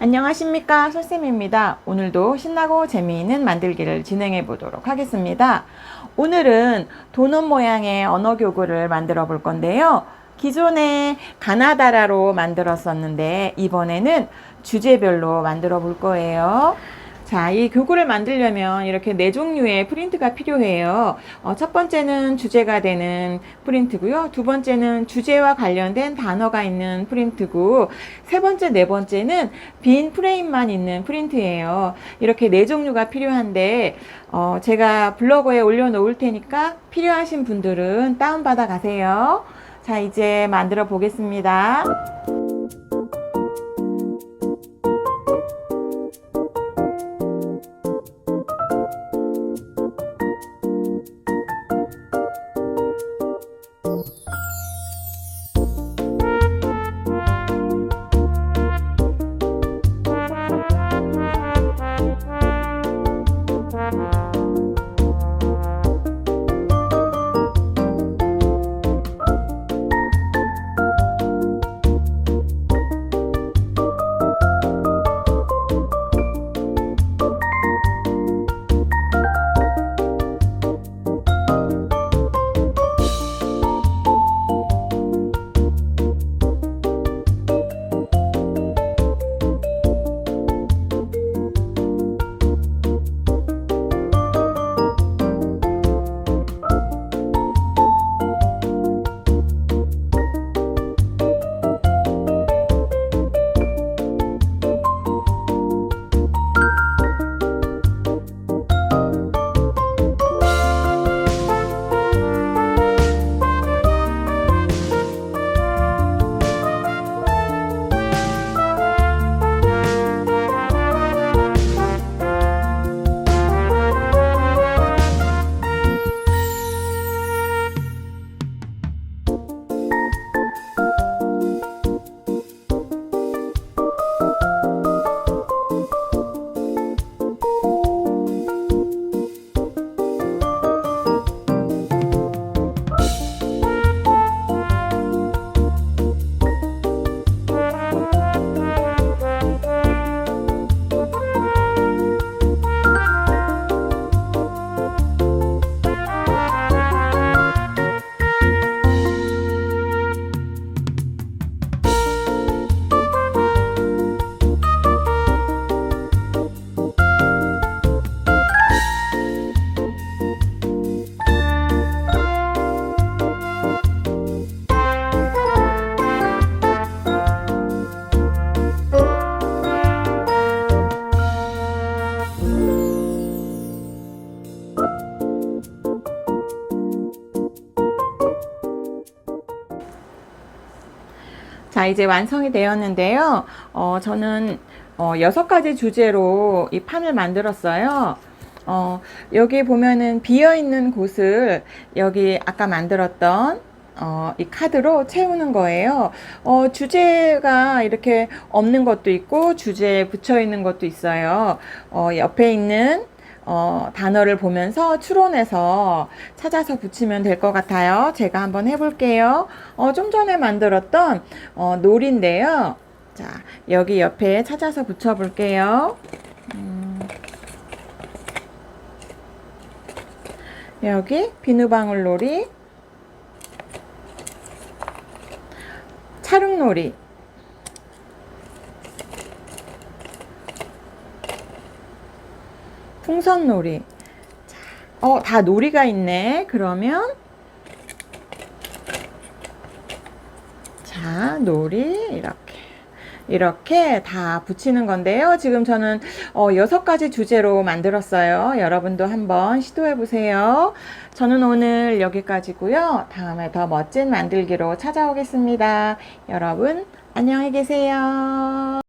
안녕하십니까 솔쌤입니다. 오늘도 신나고 재미있는 만들기를 진행해 보도록 하겠습니다. 오늘은 도넛 모양의 언어 교구를 만들어 볼 건데요. 기존에 가나다라로 만들었었는데 이번에는 주제별로 만들어 볼 거예요. 자, 이 교구를 만들려면 이렇게 네 종류의 프린트가 필요해요. 어, 첫 번째는 주제가 되는 프린트고요. 두 번째는 주제와 관련된 단어가 있는 프린트고, 세 번째, 네 번째는 빈 프레임만 있는 프린트예요. 이렇게 네 종류가 필요한데, 어, 제가 블로그에 올려놓을 테니까 필요하신 분들은 다운받아 가세요. 자, 이제 만들어 보겠습니다. 자, 이제 완성이 되었는데요. 어, 저는 어, 여섯 가지 주제로 이 판을 만들었어요. 어, 여기 보면은 비어 있는 곳을 여기 아까 만들었던 어, 이 카드로 채우는 거예요. 어, 주제가 이렇게 없는 것도 있고 주제에 붙여 있는 것도 있어요. 어, 옆에 있는 어, 단어를 보면서 추론해서 찾아서 붙이면 될 것 같아요. 제가 한번 해볼게요. 어, 좀 전에 만들었던 어, 놀인데요. 자, 여기 옆에 찾아서 붙여볼게요. 음, 여기 비누방울 놀이, 찰흙놀이, 풍선놀이. 자, 어, 다 놀이가 있네. 그러면 자, 놀이 이렇게 이렇게 다 붙이는 건데요. 지금 저는 어, 여섯 가지 주제로 만들었어요. 여러분도 한번 시도해 보세요. 저는 오늘 여기까지고요. 다음에 더 멋진 만들기로 찾아오겠습니다. 여러분 안녕히 계세요.